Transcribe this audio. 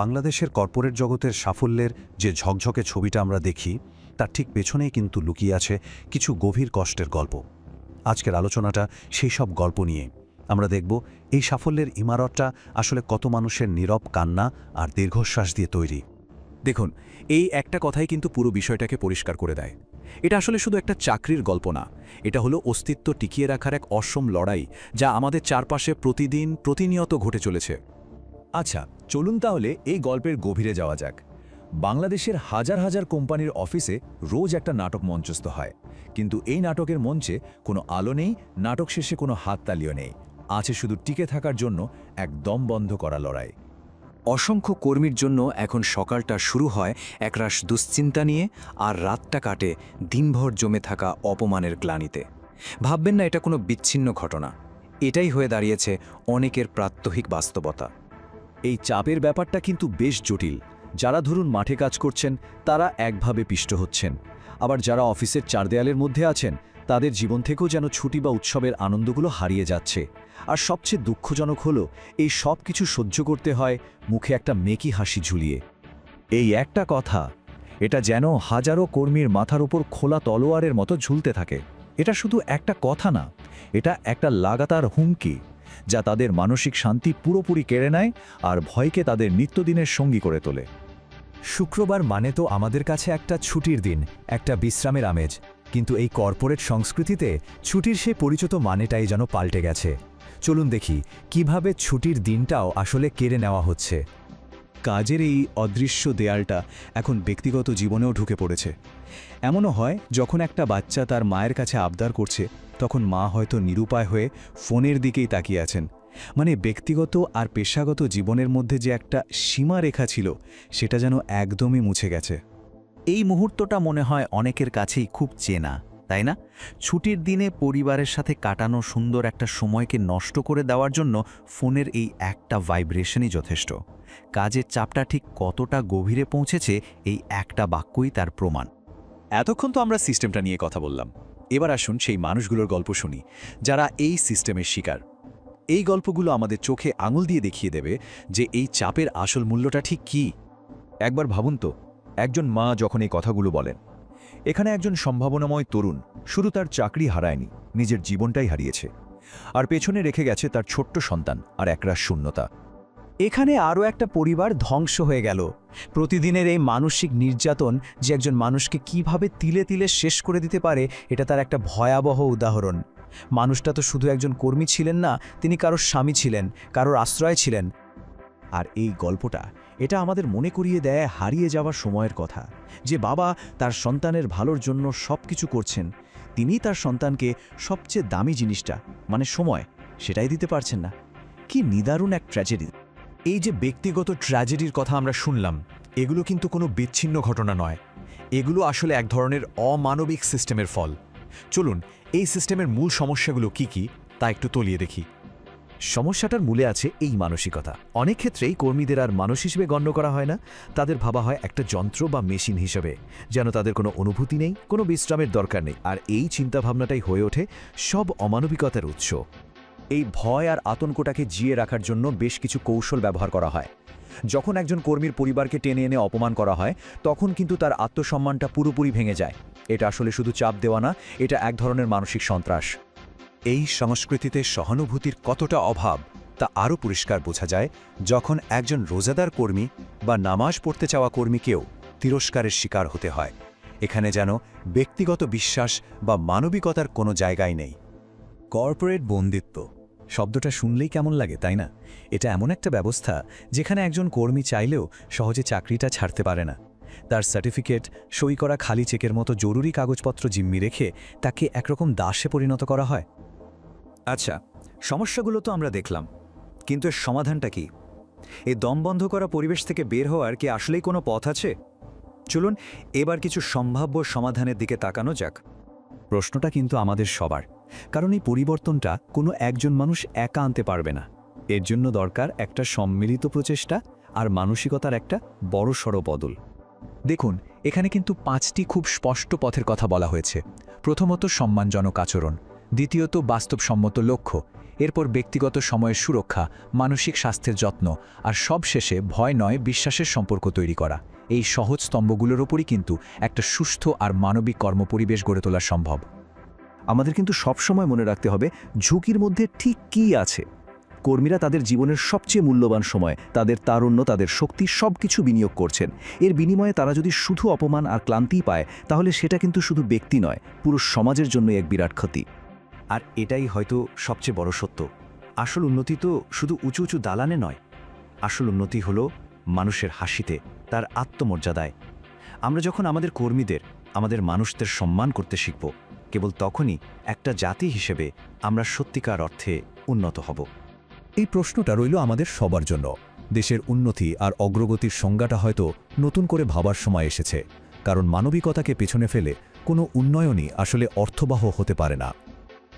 বাংলাদেশের কর্পোরেট জগতের সাফল্যের যে ঝকঝকে ছবিটা আমরা দেখি, তার ঠিক পেছনেই কিন্তু লুকিয়ে আছে কিছু গভীর কষ্টের গল্প। আজকের আলোচনাটা সেই সব গল্প নিয়ে। আমরা দেখব এই সাফল্যের ইমারতটা আসলে কত মানুষের নীরব কান্না আর দীর্ঘশ্বাস দিয়ে তৈরি। দেখুন, এই একটা কথাই কিন্তু পুরো বিষয়টাকে পরিষ্কার করে দেয়। এটা আসলে শুধু একটা চাকরির গল্প না, এটা হলো অস্তিত্ব টিকিয়ে রাখার এক অসম লড়াই যা আমাদের চারপাশে প্রতিদিন প্রতিনিয়ত ঘটে চলেছে। আচ্ছা চলুন তাহলে এই গল্পের গভীরে যাওয়া যাক। বাংলাদেশের হাজার হাজার কোম্পানির অফিসে রোজ একটা নাটক মঞ্চস্থ হয়। কিন্তু এই নাটকের মঞ্চে কোনো আলো নেই, নাটক শেষে কোনো হাততালিও নেই। আছে শুধু টিকে থাকার জন্য এক দম বন্ধ করা লড়াই। অসংখ্য কর্মীর জন্য এখন সকালটা শুরু হয় একরাশ দুশ্চিন্তা নিয়ে আর রাতটা কাটে দিনভর জমে থাকা অপমানের গ্লানিতে। ভাববেন না, এটা কোনো বিচ্ছিন্ন ঘটনা। এটাই হয়ে দাঁড়িয়েছে অনেকের প্রাত্যহিক বাস্তবতা। এই চাপের ব্যাপারটা কিন্তু বেশ জটিল। যারা ধরুন মাঠে কাজ করছেন, তারা একভাবে পিষ্ট হচ্ছেন। আবার যারা অফিসের চার দেয়ালের মধ্যে আছেন, তাদের জীবন থেকেও যেন ছুটি বা উৎসবের আনন্দগুলো হারিয়ে যাচ্ছে। আর সবচেয়ে দুঃখজনক হলো, এই সব কিছু সহ্য করতে হয় মুখে একটা মেকি হাসি ঝুলিয়ে। এই একটা কথা, এটা যেন হাজারো কর্মীর মাথার উপর খোলা তলোয়ারের মতো ঝুলতে থাকে। এটা শুধু একটা কথা না, এটা একটা লাগাতার হুমকি। যা তাদের মানসিক শান্তি পুরোপুরি কেড়ে নেয় আর ভয়কে তাদের নিত্যদিনের সঙ্গী করে তোলে। শুক্রবার মানে তো আমাদের কাছে একটা ছুটির দিন, একটা বিশ্রামের আমেজ। কিন্তু এই কর্পোরেট সংস্কৃতিতে ছুটির সে পরিচিত মানেটাই যেন পাল্টে গেছে। চলুন দেখি, কীভাবে ছুটির দিনটাও আসলে কেড়ে নেওয়া হচ্ছে। কাজের এই অদৃশ্য দেয়ালটা এখন ব্যক্তিগত জীবনেও ঢুকে পড়েছে। এমনও হয়, যখন একটা বাচ্চা তার মায়ের কাছে আবদার করছে তখন মা হয়তো নিরুপায় হয়ে ফোনের দিকেই তাকিয়ে আছেন। মানে ব্যক্তিগত আর পেশাগত জীবনের মধ্যে যে একটা সীমারেখা ছিল, সেটা যেন একদমই মুছে গেছে। এই মুহূর্তটা মনে হয় অনেকের কাছেই খুব চেনা, তাই না? ছুটির দিনে পরিবারের সাথে কাটানো সুন্দর একটা সময়কে নষ্ট করে দেওয়ার জন্য ফোনের এই একটা ভাইব্রেশনই যথেষ্ট। কাজের চাপটা ঠিক কতটা গভীরে পৌঁছেছে, এই একটা বাক্যই তার প্রমাণ। এতক্ষণ তো আমরা সিস্টেমটা নিয়ে কথা বললাম। এবার আসুন সেই মানুষগুলোর গল্প শুনি, যারা এই সিস্টেমের শিকার। এই গল্পগুলো আমাদের চোখে আঙুল দিয়ে দেখিয়ে দেবে যে এই চাপের আসল মূল্যটা ঠিক কি। একবার ভাবুন তো, একজন মা যখন এই কথাগুলো বলেন, এখানে একজন সম্ভাবনাময় তরুণ শুধু তার চাকরি হারায়নি, নিজের জীবনটাই হারিয়েছে, আর পেছনে রেখে গেছে তার ছোট্ট সন্তান আর একরাশ শূন্যতা। এখানে আরও একটা পরিবার ধ্বংস হয়ে গেল। প্রতিদিনের এই মানসিক নির্যাতন যে একজন মানুষকে কীভাবে তিলে তিলে শেষ করে দিতে পারে, এটা তার একটা ভয়াবহ উদাহরণ। মানুষটা তো শুধু একজন কর্মী ছিলেন না, তিনি কারোর স্বামী ছিলেন, কারোর আশ্রয় ছিলেন। আর এই গল্পটা, এটা আমাদের মনে করিয়ে দেয় হারিয়ে যাওয়ার সময়ের কথা। যে বাবা তার সন্তানের ভালোর জন্য সব কিছু করছেন, তিনি তার সন্তানকে সবচেয়ে দামি জিনিসটা মানে সময়, সেটাই দিতে পারছেন না। কি নিদারুণ এক ট্র্যাজেডি এই যে ব্যক্তিগত ট্র্যাজেডির কথা আমরা শুনলাম, এগুলো কিন্তু কোনো বিচ্ছিন্ন ঘটনা নয়। এগুলো আসলে এক ধরনের অমানবিক সিস্টেমের ফল। চলুন, এই সিস্টেমের মূল সমস্যাগুলো কি কি, তা একটু তলিয়ে দেখি। সমস্যাটার মূলে আছে এই মানসিকতা। অনেক ক্ষেত্রেই কর্মীদের আর মানুষ হিসেবে গণ্য করা হয় না। তাদের ভাবা হয় একটা যন্ত্র বা মেশিন হিসেবে, যেন তাদের কোনো অনুভূতি নেই, কোনো বিশ্রামের দরকার নেই। আর এই চিন্তাভাবনাটাই হয়ে ওঠে সব অমানবিকতার উৎস। এই ভয় আর আতঙ্কটাকে জিয়ে রাখার জন্য বেশ কিছু কৌশল ব্যবহার করা হয়। যখন একজন কর্মীর পরিবারকে টেনে এনে অপমান করা হয়, তখন কিন্তু তার আত্মসম্মানটা পুরোপুরি ভেঙে যায়। এটা আসলে শুধু চাপ দেওয়া না, এটা এক ধরনের মানসিক সন্ত্রাস। এই সংস্কৃতিতে সহানুভূতির কতটা অভাব, তা আরও পরিষ্কার বোঝা যায় যখন একজন রোজাদার কর্মী বা নামাজ পড়তে চাওয়া কর্মীকেও তিরস্কারের শিকার হতে হয়। এখানে যেন ব্যক্তিগত বিশ্বাস বা মানবিকতার কোনো জায়গায় নেই। কর্পোরেট বন্দিত্ব শব্দটা শুনলেই কেমন লাগে, তাই না? এটা এমন একটা ব্যবস্থা যেখানে একজন কর্মী চাইলেও সহজে চাকরিটা ছাড়তে পারে না। তার সার্টিফিকেট সই করা খালি চেকের মতো জরুরি কাগজপত্র জিম্মি রেখে তাকে একরকম দাসে পরিণত করা হয়। আচ্ছা সমস্যাগুলো তো আমরা দেখলাম, কিন্তু এর সমাধানটা কি? এই দম বন্ধ করা পরিবেশ থেকে বের হওয়ার কি আসলেই কোনো পথ আছে? চলুন এবার কিছু সম্ভাব্য সমাধানের দিকে তাকানো যাক। প্রশ্নটা কিন্তু আমাদের সবার। কারণ এই পরিবর্তনটা কোনো একজন মানুষ একা আনতে পারবে না। এর জন্য দরকার একটা সম্মিলিত প্রচেষ্টা আর মানসিকতার একটা বড়সড় বদল। দেখুন, এখানে কিন্তু পাঁচটি খুব স্পষ্ট পথের কথা বলা হয়েছে। প্রথমত, সম্মানজনক আচরণ। দ্বিতীয়ত, বাস্তবসম্মত লক্ষ্য। এরপর, ব্যক্তিগত সময়ের সুরক্ষা, মানসিক স্বাস্থ্যের যত্ন আর সবশেষে ভয় নয়, বিশ্বাসের সম্পর্ক তৈরি করা। এই সহজ স্তম্ভগুলোর ওপরই কিন্তু একটা সুস্থ আর মানবিক কর্মপরিবেশ গড়ে তোলা সম্ভব। আমাদের কিন্তু সবসময় মনে রাখতে হবে ঝুঁকির মধ্যে ঠিক কী আছে। কর্মীরা তাদের জীবনের সবচেয়ে মূল্যবান সময়, তাদের তারুণ্য, তাদের শক্তি সব কিছু বিনিয়োগ করছেন। এর বিনিময়ে তারা যদি শুধু অপমান আর ক্লান্তিই পায়, তাহলে সেটা কিন্তু শুধু ব্যক্তি নয়, পুরো সমাজের জন্য এক বিরাট ক্ষতি। আর এটাই হয়তো সবচেয়ে বড় সত্য। আসল উন্নতি তো শুধু উঁচু উঁচু দালানে নয়। আসল উন্নতি হলো মানুষের হাসিতে, তার আত্মমর্যাদায়। আমরা যখন আমাদের কর্মীদের, আমাদের মানুষদের সম্মান করতে শিখব কেবল তখনই একটা জাতি হিসেবে আমরা সত্যিকার অর্থে উন্নত হব। এই প্রশ্নটা রইল আমাদের সবার জন্য। দেশের উন্নতি আর অগ্রগতির সংজ্ঞাটা হয়তো নতুন করে ভাবার সময় এসেছে, কারণ মানবিকতাকে পেছনে ফেলে কোনো উন্নয়নই আসলে অর্থবাহ হতে পারে না।